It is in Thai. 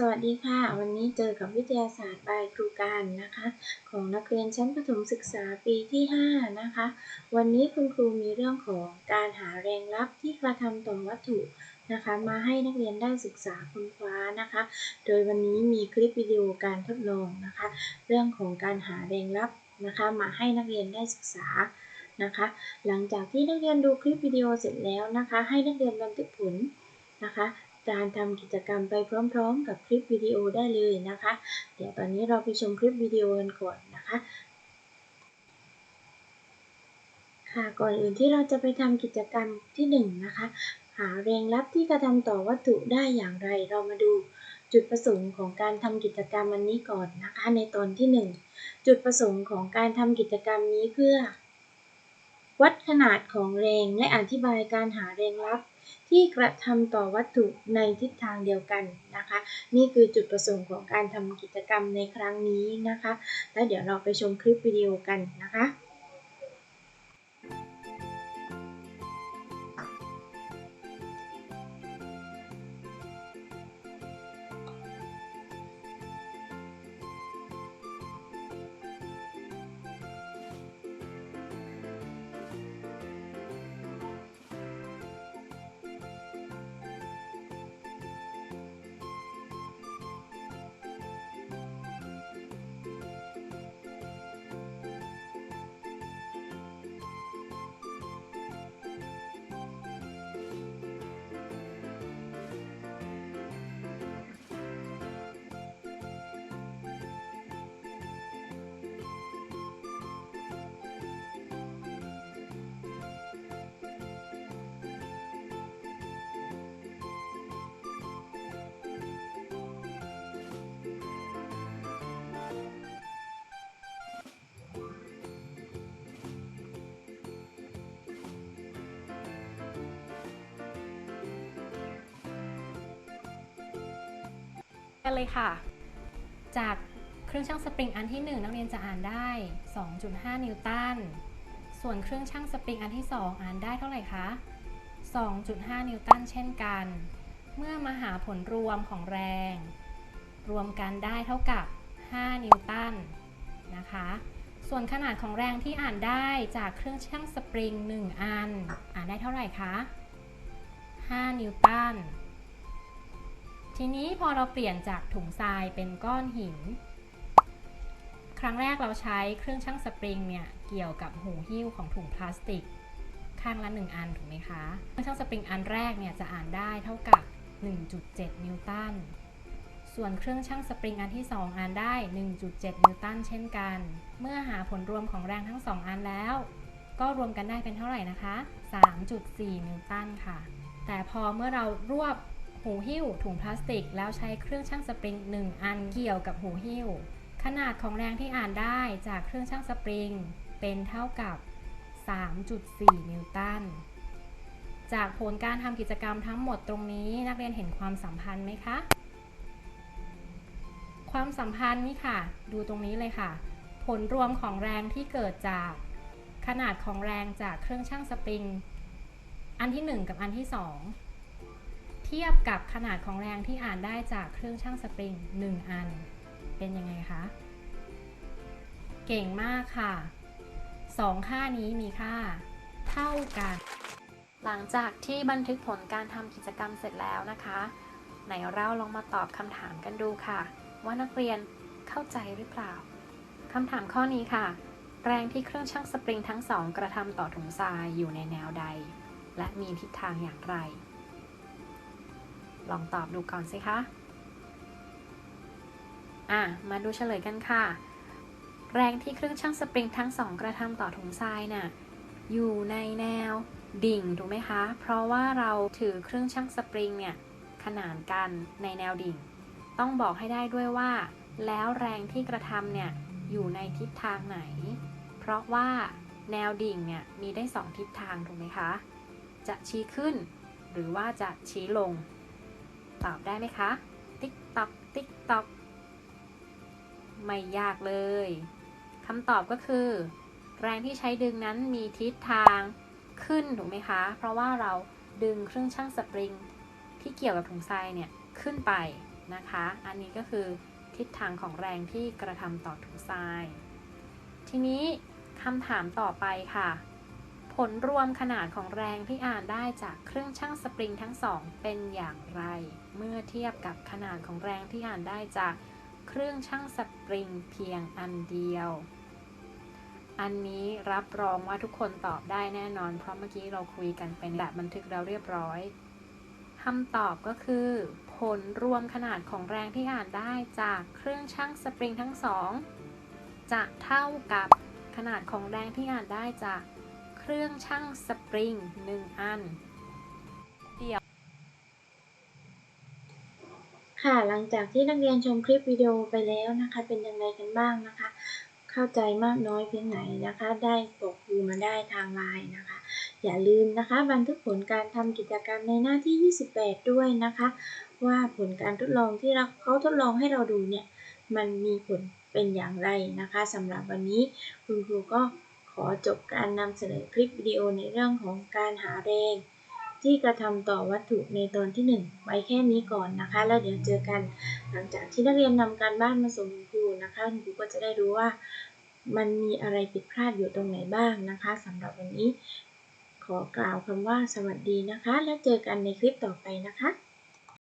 สวัสดีค่ะ วันนี้เจอกับวิทยาศาสตร์บายครูการนะคะ ของนักเรียนชั้นประถมศึกษาปีที่ 5 นะคะ วันนี้คุณครูมีเรื่องของการหาแรงลับที่กระทำต่อวัตถุนะคะ มาให้นักเรียนได้ศึกษาค้นคว้านะคะ โดยวันนี้มีคลิปวิดีโอการทดลองนะคะ เรื่องของการหาแรงลับนะคะ มาให้นักเรียนได้ศึกษานะคะ หลังจากที่นักเรียนดูคลิปวิดีโอเสร็จแล้วนะคะ ให้นักเรียนบันทึกผลนะคะ การทำกิจกรรมไปพร้อมๆ กับคลิปวิดีโอได้เลยนะคะ เดี๋ยวตอนนี้เราไปชมคลิปวิดีโอกันก่อนนะคะค่ะก่อนอื่นที่เราจะไปทำกิจกรรมที่1นงนะคะหาแรงลับที่กระทำต่อวัตถุได้อย่างไร เรามาดูจุดประสงค์ของการทำกิจกรรมอันนี้ก่อนนะคะ ในตอนที่ 1 จุดประสงค์ของการทำกิจกรรมนี้เพื่อ วัดขนาดของแรงและอธิบายการหาแรงลับ ที่กระทำต่อวัตถุในทิศทางเดียวกันนะคะ นี่คือจุดประสงค์ของการทำกิจกรรมในครั้งนี้นะคะ แล้วเดี๋ยวเราไปชมคลิปวิดีโอกันนะคะ กันเลยค่ะ จากเครื่องชั่งสปริงอันที่ 1 นักเรียนจะอ่านได้ 2.5 นิวตัน ส่วนเครื่องชั่งสปริงอันที่ 2 อ่านได้เท่าไหร่คะ 2.5 นิวตันเช่นกัน เมื่อมาหาผลรวมของแรง รวมกันได้เท่ากับ 5 นิวตันนะคะ ส่วนขนาดของแรงที่อ่านได้จากเครื่องชั่งสปริง 1 อัน อ่านได้เท่าไหร่คะ 5 นิวตัน ทีนี้พอเราเปลี่ยนจากถุงทรายเป็นก้อนหิน ครั้งแรกเราใช้เครื่องชั่งสปริงเนี่ยเกี่ยวกับหูหิ้วของถุงพลาสติก ข้างละ 1 อันถูกไหมคะ เครื่องชั่งสปริงอันแรกเนี่ยจะอ่านได้เท่ากับ 1.7 นิวตัน ส่วนเครื่องชั่งสปริงอันที่ 2 อ่านได้ 1.7 นิวตันเช่นกัน เมื่อหาผลรวมของแรงทั้ง 2 อันแล้ว ก็รวมกันได้เป็นเท่าไหร่นะคะ 3.4 นิวตันค่ะ แต่พอเมื่อเรารวบ หูหิ้ว ถุงพลาสติก แล้วใช้เครื่องชั่งสปริง 1 อันเกี่ยวกับหูหิ้ว ขนาดของแรงที่อ่านได้จากเครื่องชั่งสปริง เป็นเท่ากับ 3.4 นิวตัน จากผลการทำกิจกรรมทั้งหมดตรงนี้นักเรียนเห็นความสัมพันธ์ไหมคะ ความสัมพันธ์นี่ค่ะ ดูตรงนี้เลยค่ะ ผลรวมของแรงที่เกิดจากขนาดของแรงจากเครื่องชั่งสปริง อันที่ 1 กับอันที่ 2 เทียบกับขนาดของแรงที่อ่านได้จากเครื่องชั่งสปริง 1 อัน เป็นยังไงคะ เก่งมากค่ะ 2 ค่านี้มีค่าเท่ากัน หลังจากที่บันทึกผลการทำกิจกรรมเสร็จแล้วนะคะ ไหนเราลองมาตอบคำถามกันดูค่ะ ว่านักเรียนเข้าใจหรือเปล่าคำถามข้อนี้ค่ะ แรงที่เครื่องชั่งสปริงทั้งสองกระทำต่อถุงทรายอยู่ในแนวใด และมีทิศทางอย่างไร ลองตอบดูก่อนสิคะ อะ มาดูเฉลยกันค่ะ แรงที่เครื่องชั่งสปริงทั้งสองกระทำต่อถุงทรายน่ะ อยู่ในแนวดิ่งถูกไหมคะ เพราะว่าเราถือเครื่องชั่งสปริงเนี่ยขนานกันในแนวดิ่ง ต้องบอกให้ได้ด้วยว่า แล้วแรงที่กระทำเนี่ยอยู่ในทิศทางไหน เพราะว่าแนวดิ่งเนี่ยมีได้สองทิศทางถูกไหมคะ จะชี้ขึ้น หรือว่าจะชี้ลง ตอบได้ไหมคะ ติ๊กตอก ติ๊กตอก ไม่ยากเลยคำตอบก็คือ แรงที่ใช้ดึงนั้นมีทิศทางขึ้นถูกไหมคะ เพราะว่าเราดึงเครื่องชั่งสปริง ที่เกี่ยวกับถุงทรายเนี่ยขึ้นไปนะคะ อันนี้ก็คือทิศทางของแรงที่กระทำต่อถุงทราย ทีนี้คำถามต่อไปค่ะ ผลรวมขนาดของแรงที่อ่านได้จากเครื่องชั่งสปริงทั้งสองเป็นอย่างไร เมื่อเทียบกับขนาดของแรงที่อ่านได้จากเครื่องชั่งสปริงเพียงอันเดียว อันนี้รับรองว่าทุกคนตอบได้แน่นอน เพราะเมื่อกี้เราคุยกันเป็นแบบบันทึกเราเรียบร้อยคำตอบก็คือ ผลรวมขนาดของแรงที่อ่านได้จากเครื่องชั่งสปริงทั้งสองจะเท่ากับขนาดของแรงที่อ่านได้จาก เครื่องชั่งสปริง 1 อัน เดี่ยว ค่ะ หลังจากที่นักเรียนชมคลิปวิดีโอไปแล้วนะคะ เป็นยังไงกันบ้างนะคะ เข้าใจมากน้อยเพียงไหนนะคะ ได้บอกครูมาได้ทางไลน์นะคะ อย่าลืมนะคะ บันทึกผลการทำกิจกรรมในหน้าที่ 28 ด้วยนะคะ ว่าผลการทดลองที่เราเขาทดลองให้เราดูเนี่ย มันมีผลเป็นอย่างไรนะคะสำหรับวันนี้คุณครูก็ ขอจบการนำเสนอคลิปวิดีโอในเรื่องของการหาแรง ที่กระทำต่อวัตถุในตอนที่ 1 ไว้แค่นี้ก่อนนะคะ แล้วเดี๋ยวเจอกัน หลังจากที่นักเรียนนำการบ้านมาส่งคุณครูนะคะคุณครูก็จะได้รู้ว่ามันมีอะไรผิดพลาดอยู่ตรงไหนบ้างนะคะสำหรับวันนี้ ขอกล่าวคำว่าสวัสดีนะคะ แล้วเจอกันในคลิปต่อไปนะคะ